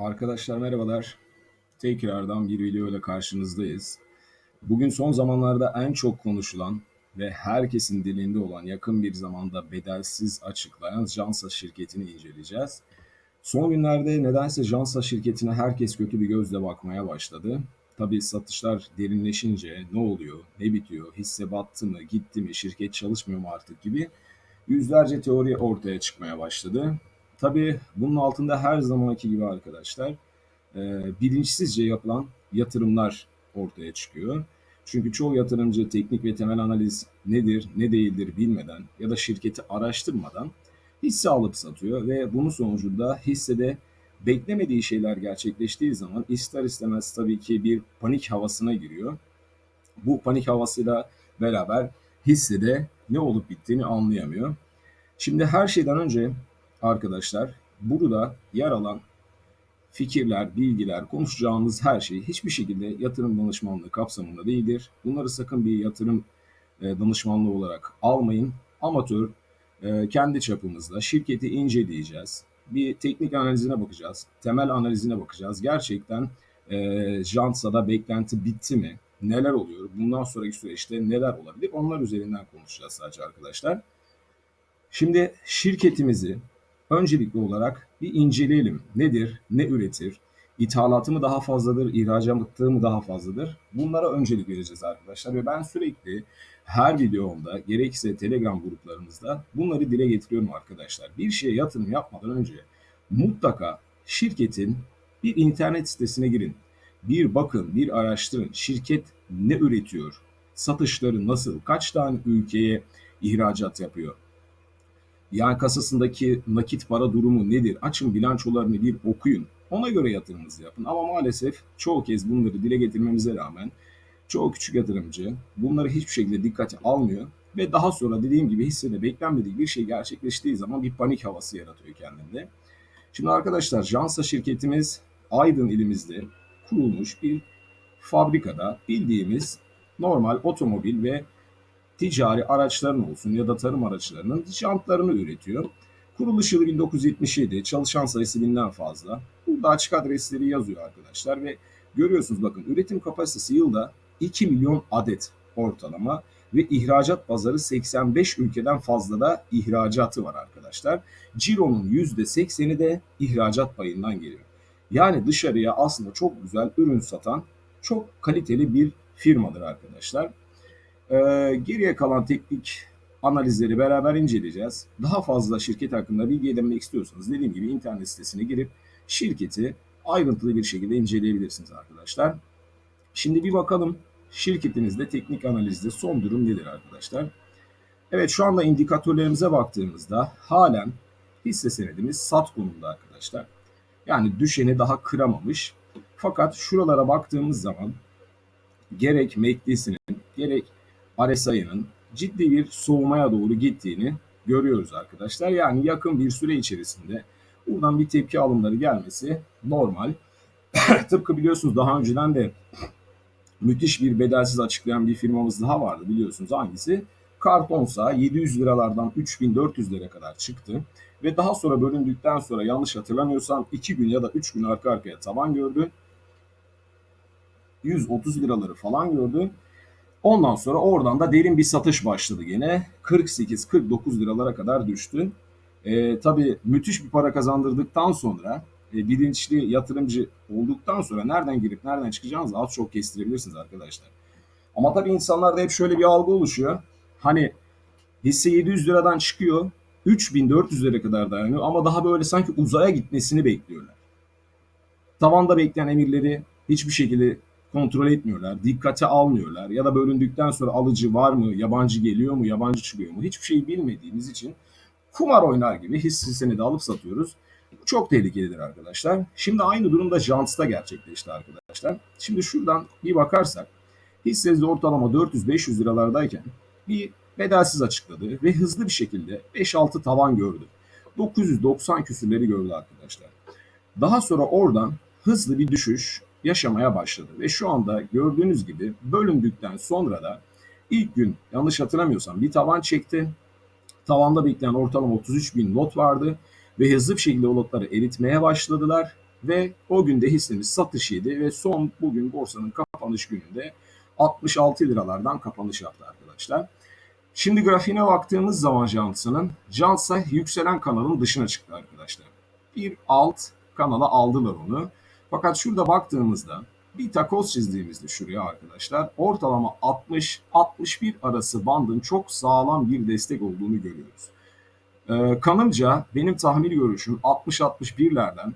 Arkadaşlar merhabalar. Tekrardan bir video ile karşınızdayız. Bugün son zamanlarda en çok konuşulan ve herkesin dilinde olan yakın bir zamanda bedelsiz açıklayan Jansa şirketini inceleyeceğiz. Son günlerde nedense Jansa şirketine herkes kötü bir gözle bakmaya başladı. Tabii satışlar derinleşince ne oluyor, ne bitiyor, hisse battı mı, gitti mi, şirket çalışmıyor mu artık gibi yüzlerce teori ortaya çıkmaya başladı. Tabii bunun altında her zamanki gibi arkadaşlar e, bilinçsizce yapılan yatırımlar ortaya çıkıyor. Çünkü çoğu yatırımcı teknik ve temel analiz nedir, ne değildir bilmeden ya da şirketi araştırmadan hisse alıp satıyor ve bunun sonucunda hissede beklemediği şeyler gerçekleştiği zaman ister istemez tabii ki bir panik havasına giriyor. Bu panik havasıyla beraber hissede ne olup bittiğini anlayamıyor. Şimdi her şeyden önce arkadaşlar burada yer alan fikirler, bilgiler, konuşacağımız her şey hiçbir şekilde yatırım danışmanlığı kapsamında değildir. Bunları sakın bir yatırım e, danışmanlığı olarak almayın. Amatör e, kendi çapımızda şirketi inceleyeceğiz. Bir teknik analizine bakacağız. Temel analizine bakacağız. Gerçekten e, Jansa'da beklenti bitti mi? Neler oluyor? Bundan sonraki süreçte neler olabilir? Onlar üzerinden konuşacağız sadece arkadaşlar. Şimdi şirketimizi öncelikli olarak bir inceleyelim. Nedir, ne üretir, ithalatı mı daha fazladır, ihracatı mı daha fazladır? Bunlara öncelik vereceğiz arkadaşlar ve ben sürekli her videomda gerekse Telegram gruplarımızda bunları dile getiriyorum arkadaşlar. Bir şeye yatırım yapmadan önce mutlaka şirketin bir internet sitesine girin. Bir bakın, bir araştırın. Şirket ne üretiyor? Satışları nasıl? Kaç tane ülkeye ihracat yapıyor? Yan kasasındaki nakit para durumu nedir? Açın bilançolarını bir okuyun. Ona göre yatırımınızı yapın. Ama maalesef çoğu kez bunları dile getirmemize rağmen çoğu küçük yatırımcı bunları hiçbir şekilde dikkate almıyor ve daha sonra dediğim gibi hissede beklenmedik bir şey gerçekleştiği zaman bir panik havası yaratıyor kendinde. Şimdi arkadaşlar Jansa şirketimiz Aydın ilimizde kurulmuş bir fabrikada bildiğimiz normal otomobil ve ticari araçların olsun ya da tarım araçlarının jantlarını üretiyor. Kuruluş yılı 1977, çalışan sayısı binden fazla. Burada açık adresleri yazıyor arkadaşlar ve görüyorsunuz bakın üretim kapasitesi yılda 2 milyon adet ortalama ve ihracat pazarı 85 ülkeden fazla da ihracatı var arkadaşlar. Ciro'nun %80'i de ihracat payından geliyor. Yani dışarıya aslında çok güzel ürün satan çok kaliteli bir firmadır arkadaşlar. Ee, geriye kalan teknik analizleri beraber inceleyeceğiz. Daha fazla şirket hakkında bilgi edinmek istiyorsanız dediğim gibi internet sitesine girip şirketi ayrıntılı bir şekilde inceleyebilirsiniz arkadaşlar. Şimdi bir bakalım şirketinizde teknik analizde son durum nedir arkadaşlar? Evet şu anda indikatörlerimize baktığımızda halen hisse senedimiz sat konumda arkadaşlar. Yani düşeni daha kıramamış. Fakat şuralara baktığımız zaman gerek MACD'sinin gerek RSI'nin ciddi bir soğumaya doğru gittiğini görüyoruz arkadaşlar. Yani yakın bir süre içerisinde buradan bir tepki alımları gelmesi normal. Tıpkı biliyorsunuz daha önceden de müthiş bir bedelsiz açıklayan bir firmamız daha vardı biliyorsunuz hangisi? Kartonsa 700 liralardan 3400 lira kadar çıktı ve daha sonra bölündükten sonra yanlış hatırlamıyorsam 2 gün ya da 3 gün arka arkaya taban gördü. 130 liraları falan gördü Ondan sonra oradan da derin bir satış başladı gene. 48-49 liralara kadar düştü. E, tabii müthiş bir para kazandırdıktan sonra e, bilinçli yatırımcı olduktan sonra nereden girip nereden çıkacağınızı az çok kestirebilirsiniz arkadaşlar. Ama tabii insanlarda hep şöyle bir algı oluşuyor. Hani hisse 700 liradan çıkıyor 3400 lira kadar dayanıyor ama daha böyle sanki uzaya gitmesini bekliyorlar. Tavanda bekleyen emirleri hiçbir şekilde kontrol etmiyorlar, dikkate almıyorlar ya da bölündükten sonra alıcı var mı, yabancı geliyor mu, yabancı çıkıyor mu hiçbir şey bilmediğimiz için kumar oynar gibi hisse senedi alıp satıyoruz. Bu çok tehlikelidir arkadaşlar. Şimdi aynı durumda Jants'ta gerçekleşti arkadaşlar. Şimdi şuradan bir bakarsak hisse ortalama 400-500 liralardayken bir bedelsiz açıkladı ve hızlı bir şekilde 5-6 tavan gördü. 990 küsürleri gördü arkadaşlar. Daha sonra oradan hızlı bir düşüş yaşamaya başladı. Ve şu anda gördüğünüz gibi bölündükten sonra da ilk gün yanlış hatırlamıyorsam bir tavan çekti. Tavanda bekleyen ortalama 33 bin lot vardı ve hızlı bir şekilde o lotları eritmeye başladılar. ve o günde hissemiz satış yedi ve son bugün borsanın kapanış gününde 66 liralardan kapanış yaptı arkadaşlar. Şimdi grafiğine baktığımız zaman Johnson'ın Johnson yükselen kanalın dışına çıktı arkadaşlar. Bir alt kanala aldılar onu. Fakat şurada baktığımızda bir takoz çizdiğimizde şuraya arkadaşlar ortalama 60-61 arası bandın çok sağlam bir destek olduğunu görüyoruz. Ee, kanımca benim tahmin görüşüm 60-61'lerden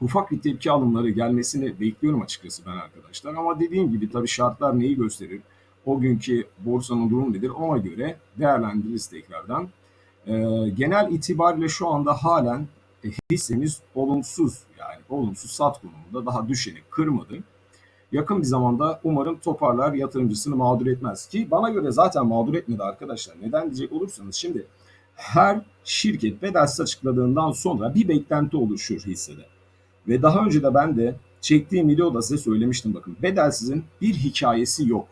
ufak bir tepki alımları gelmesini bekliyorum açıkçası ben arkadaşlar. Ama dediğim gibi tabii şartlar neyi gösterir? O günkü borsanın durumu nedir? Ona göre değerlendiririz tekrardan. Ee, genel itibariyle şu anda halen e, hissemiz olumsuz yani olumsuz sat konumunda daha düşeni kırmadı. Yakın bir zamanda umarım toparlar yatırımcısını mağdur etmez ki bana göre zaten mağdur etmedi arkadaşlar. Neden diyecek olursanız şimdi her şirket bedelsiz açıkladığından sonra bir beklenti oluşur hissede. Ve daha önce de ben de çektiğim videoda size söylemiştim bakın. Bedelsizin bir hikayesi yok.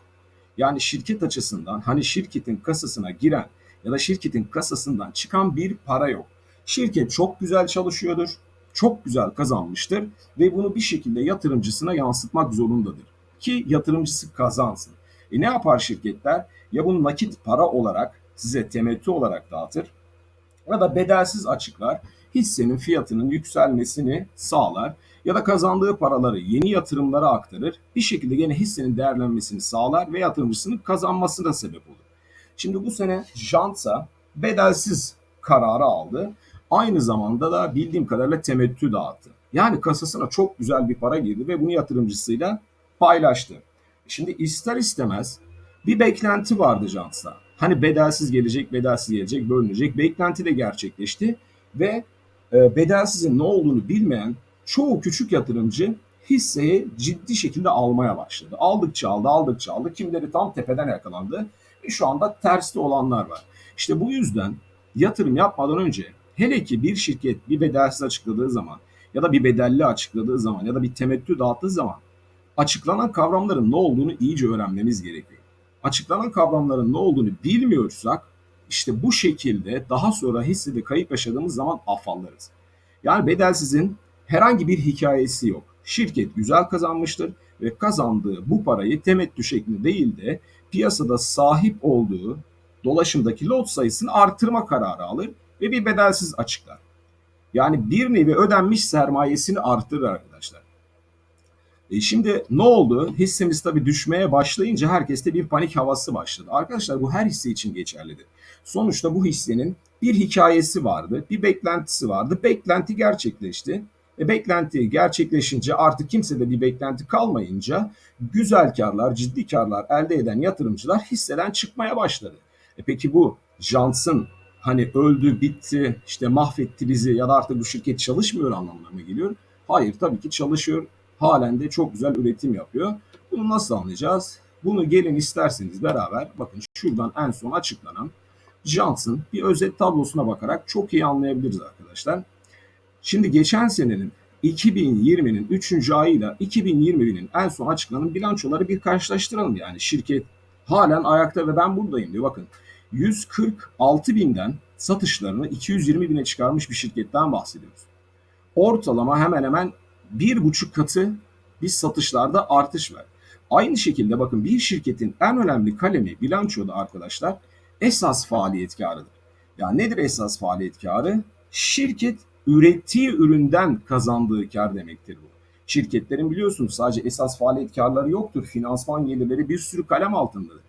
Yani şirket açısından hani şirketin kasasına giren ya da şirketin kasasından çıkan bir para yok. Şirket çok güzel çalışıyordur, çok güzel kazanmıştır ve bunu bir şekilde yatırımcısına yansıtmak zorundadır. Ki yatırımcısı kazansın. E ne yapar şirketler? Ya bunu nakit para olarak size temettü olarak dağıtır ya da bedelsiz açıklar hissenin fiyatının yükselmesini sağlar ya da kazandığı paraları yeni yatırımlara aktarır. Bir şekilde yine hissenin değerlenmesini sağlar ve yatırımcısının kazanmasına sebep olur. Şimdi bu sene Jansa bedelsiz kararı aldı. Aynı zamanda da bildiğim kadarıyla temettü dağıttı. Yani kasasına çok güzel bir para girdi ve bunu yatırımcısıyla paylaştı. Şimdi ister istemez bir beklenti vardı Jansa. Hani bedelsiz gelecek, bedelsiz gelecek, bölünecek. Beklenti de gerçekleşti ve e, bedelsizin ne olduğunu bilmeyen çoğu küçük yatırımcı hisseyi ciddi şekilde almaya başladı. Aldıkça aldı, aldıkça aldı. Kimileri tam tepeden yakalandı. Ve şu anda terste olanlar var. İşte bu yüzden yatırım yapmadan önce hele ki bir şirket bir bedelsiz açıkladığı zaman ya da bir bedelli açıkladığı zaman ya da bir temettü dağıttığı zaman açıklanan kavramların ne olduğunu iyice öğrenmemiz gerekiyor. Açıklanan kavramların ne olduğunu bilmiyorsak işte bu şekilde daha sonra hissede kayıp yaşadığımız zaman afallarız. Yani bedelsizin herhangi bir hikayesi yok. Şirket güzel kazanmıştır ve kazandığı bu parayı temettü şeklinde değil de piyasada sahip olduğu dolaşımdaki lot sayısını artırma kararı alır ve bir bedelsiz açıklar. Yani bir nevi ödenmiş sermayesini arttırır arkadaşlar. E şimdi ne oldu? Hissemiz tabii düşmeye başlayınca herkeste bir panik havası başladı. Arkadaşlar bu her hisse için geçerlidir. Sonuçta bu hissenin bir hikayesi vardı, bir beklentisi vardı. Beklenti gerçekleşti. E, beklenti gerçekleşince artık kimsede bir beklenti kalmayınca güzel karlar, ciddi karlar elde eden yatırımcılar hisseden çıkmaya başladı. E peki bu Johnson hani öldü, bitti, işte mahvetti bizi ya da artık bu şirket çalışmıyor anlamına mı geliyor? Hayır tabii ki çalışıyor. Halen de çok güzel üretim yapıyor. Bunu nasıl anlayacağız? Bunu gelin isterseniz beraber bakın şuradan en son açıklanan Johnson bir özet tablosuna bakarak çok iyi anlayabiliriz arkadaşlar. Şimdi geçen senenin 2020'nin 3. ayıyla 2021'in en son açıklanan bilançoları bir karşılaştıralım yani. Şirket halen ayakta ve ben buradayım diyor. Bakın 146 binden satışlarını 220 bine çıkarmış bir şirketten bahsediyoruz. Ortalama hemen hemen bir buçuk katı bir satışlarda artış var. Aynı şekilde bakın bir şirketin en önemli kalemi bilançoda arkadaşlar esas faaliyet karıdır. Yani nedir esas faaliyet karı? Şirket ürettiği üründen kazandığı kar demektir bu. Şirketlerin biliyorsunuz sadece esas faaliyet karları yoktur. Finansman gelirleri bir sürü kalem altındadır.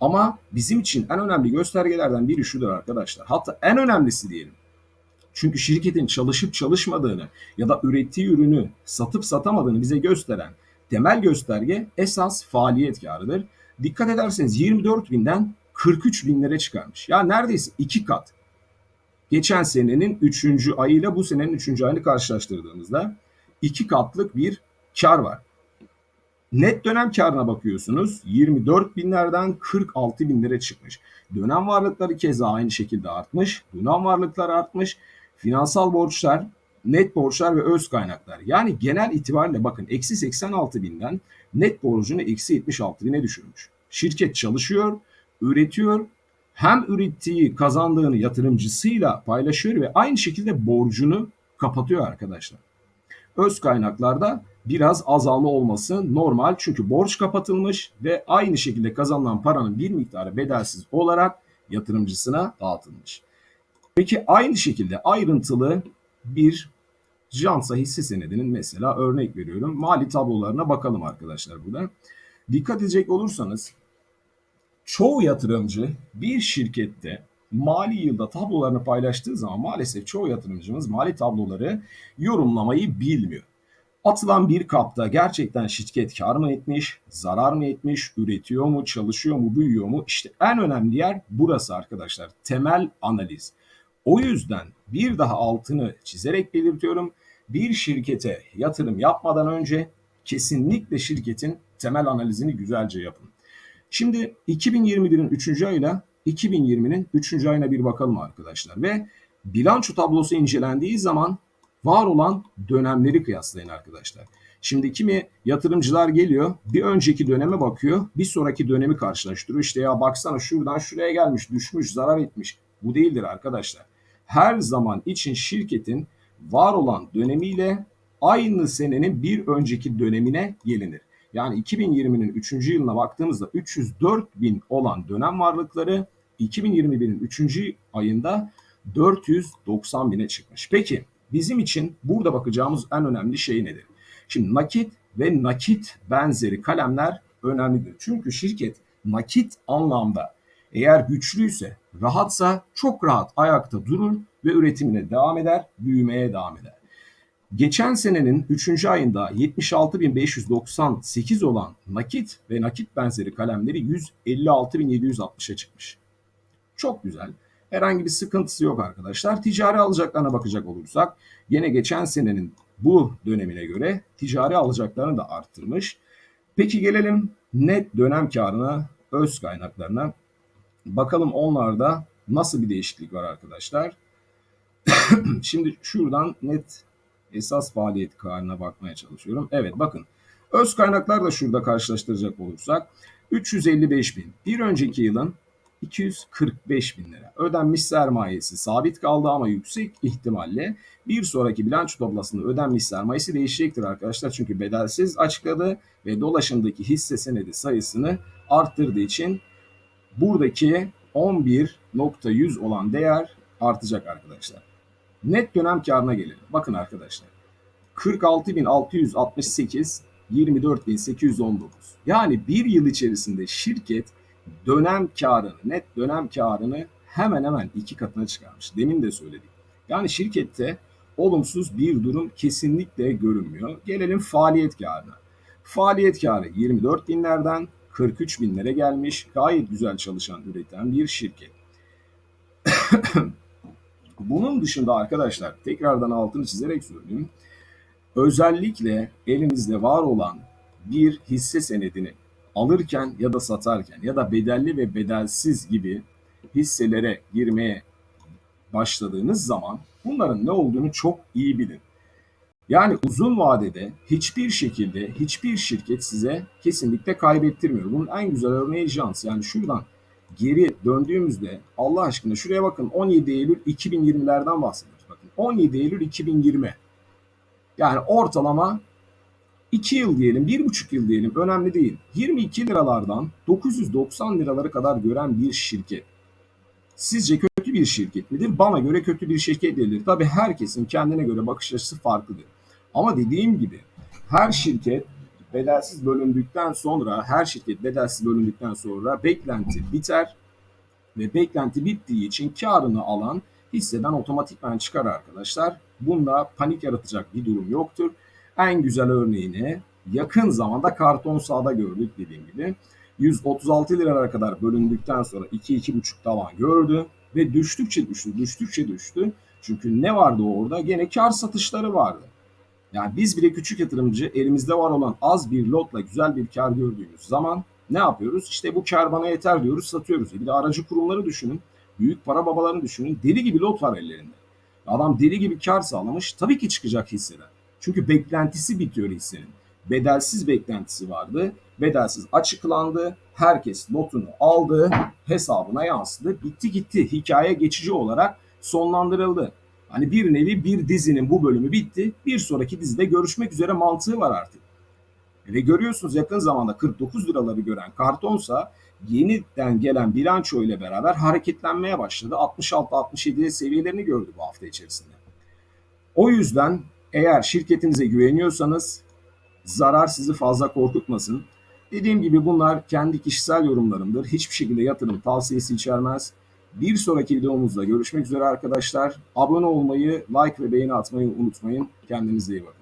Ama bizim için en önemli göstergelerden biri şudur arkadaşlar. Hatta en önemlisi diyelim. Çünkü şirketin çalışıp çalışmadığını ya da ürettiği ürünü satıp satamadığını bize gösteren temel gösterge esas faaliyet karıdır. Dikkat ederseniz 24 binden 43 binlere çıkarmış. Ya neredeyse iki kat. Geçen senenin 3. ayıyla bu senenin 3. ayını karşılaştırdığımızda iki katlık bir kar var. Net dönem karına bakıyorsunuz 24 binlerden 46 binlere çıkmış. Dönem varlıkları keza aynı şekilde artmış. Dönem varlıklar artmış. Finansal borçlar, net borçlar ve öz kaynaklar. Yani genel itibariyle bakın eksi 86 binden net borcunu eksi 76 bine düşürmüş. Şirket çalışıyor, üretiyor. Hem ürettiği kazandığını yatırımcısıyla paylaşıyor ve aynı şekilde borcunu kapatıyor arkadaşlar. öz kaynaklarda biraz azalma olması normal. Çünkü borç kapatılmış ve aynı şekilde kazanılan paranın bir miktarı bedelsiz olarak yatırımcısına dağıtılmış. Peki aynı şekilde ayrıntılı bir Jansa hisse senedinin mesela örnek veriyorum mali tablolarına bakalım arkadaşlar burada. Dikkat edecek olursanız çoğu yatırımcı bir şirkette mali yılda tablolarını paylaştığı zaman maalesef çoğu yatırımcımız mali tabloları yorumlamayı bilmiyor. Atılan bir kapta gerçekten şirket kar mı etmiş, zarar mı etmiş, üretiyor mu, çalışıyor mu, büyüyor mu? İşte en önemli yer burası arkadaşlar. Temel analiz. O yüzden bir daha altını çizerek belirtiyorum. Bir şirkete yatırım yapmadan önce kesinlikle şirketin temel analizini güzelce yapın. Şimdi 2021'in 3. ayıyla 2020'nin 3. ayına bir bakalım arkadaşlar ve bilanço tablosu incelendiği zaman var olan dönemleri kıyaslayın arkadaşlar. Şimdi kimi yatırımcılar geliyor bir önceki döneme bakıyor bir sonraki dönemi karşılaştırıyor. İşte ya baksana şuradan şuraya gelmiş düşmüş zarar etmiş. Bu değildir arkadaşlar. Her zaman için şirketin var olan dönemiyle aynı senenin bir önceki dönemine gelinir. Yani 2020'nin 3. yılına baktığımızda 304 bin olan dönem varlıkları 2021'in 3. ayında 490 bine çıkmış. Peki bizim için burada bakacağımız en önemli şey nedir? Şimdi nakit ve nakit benzeri kalemler önemlidir. Çünkü şirket nakit anlamda eğer güçlüyse, rahatsa çok rahat ayakta durur ve üretimine devam eder, büyümeye devam eder. Geçen senenin 3. ayında 76.598 olan nakit ve nakit benzeri kalemleri 156.760'a çıkmış. Çok güzel. Herhangi bir sıkıntısı yok arkadaşlar. Ticari alacaklarına bakacak olursak yine geçen senenin bu dönemine göre ticari alacaklarını da arttırmış. Peki gelelim net dönem karına, öz kaynaklarına. Bakalım onlarda nasıl bir değişiklik var arkadaşlar. Şimdi şuradan net esas faaliyet karına bakmaya çalışıyorum. Evet bakın öz kaynaklar da şurada karşılaştıracak olursak 355 bin. Bir önceki yılın 245 bin lira. Ödenmiş sermayesi sabit kaldı ama yüksek ihtimalle bir sonraki bilanço tablasında ödenmiş sermayesi değişecektir arkadaşlar. Çünkü bedelsiz açıkladı ve dolaşımdaki hisse senedi sayısını arttırdığı için buradaki 11.100 olan değer artacak arkadaşlar. Net dönem karına gelelim. Bakın arkadaşlar. 46.668 24.819. Yani bir yıl içerisinde şirket dönem karını, net dönem karını hemen hemen iki katına çıkarmış. Demin de söyledik. Yani şirkette olumsuz bir durum kesinlikle görünmüyor. Gelelim faaliyet karına. Faaliyet karı 24 binlerden 43 binlere gelmiş. Gayet güzel çalışan, üreten bir şirket. Bunun dışında arkadaşlar tekrardan altını çizerek söyleyeyim. Özellikle elinizde var olan bir hisse senedini alırken ya da satarken ya da bedelli ve bedelsiz gibi hisselere girmeye başladığınız zaman bunların ne olduğunu çok iyi bilin. Yani uzun vadede hiçbir şekilde hiçbir şirket size kesinlikle kaybettirmiyor. Bunun en güzel örneği Jans. Yani şuradan geri döndüğümüzde Allah aşkına şuraya bakın 17 Eylül 2020'lerden bahsediyoruz. Bakın 17 Eylül 2020. Yani ortalama 2 yıl diyelim, 1,5 yıl diyelim önemli değil. 22 liralardan 990 liraları kadar gören bir şirket. Sizce kötü bir şirket midir? Bana göre kötü bir şirket değildir. Tabii herkesin kendine göre bakış açısı farklıdır. Ama dediğim gibi her şirket bedelsiz bölündükten sonra her şirket bedelsiz bölündükten sonra beklenti biter ve beklenti bittiği için karını alan hisseden otomatikman çıkar arkadaşlar. Bunda panik yaratacak bir durum yoktur. En güzel örneğini yakın zamanda karton sahada gördük dediğim gibi. 136 liralara kadar bölündükten sonra 2-2,5 tavan gördü ve düştükçe düştü, düştükçe düştü. Çünkü ne vardı orada? Gene kar satışları vardı. Yani biz bile küçük yatırımcı elimizde var olan az bir lotla güzel bir kar gördüğümüz zaman ne yapıyoruz? İşte bu kar bana yeter diyoruz satıyoruz. Bir de aracı kurumları düşünün. Büyük para babalarını düşünün. Deli gibi lot var ellerinde. Adam deli gibi kar sağlamış. Tabii ki çıkacak hisseden. Çünkü beklentisi bitiyor hissenin. Bedelsiz beklentisi vardı. Bedelsiz açıklandı. Herkes notunu aldı. Hesabına yansıdı. Bitti gitti. Hikaye geçici olarak sonlandırıldı. Hani bir nevi bir dizinin bu bölümü bitti. Bir sonraki dizide görüşmek üzere mantığı var artık. Ve görüyorsunuz yakın zamanda 49 liraları gören kartonsa yeniden gelen bilanço ile beraber hareketlenmeye başladı. 66-67 seviyelerini gördü bu hafta içerisinde. O yüzden eğer şirketinize güveniyorsanız zarar sizi fazla korkutmasın. Dediğim gibi bunlar kendi kişisel yorumlarımdır. Hiçbir şekilde yatırım tavsiyesi içermez. Bir sonraki videomuzda görüşmek üzere arkadaşlar. Abone olmayı, like ve beğeni atmayı unutmayın. Kendinize iyi bakın.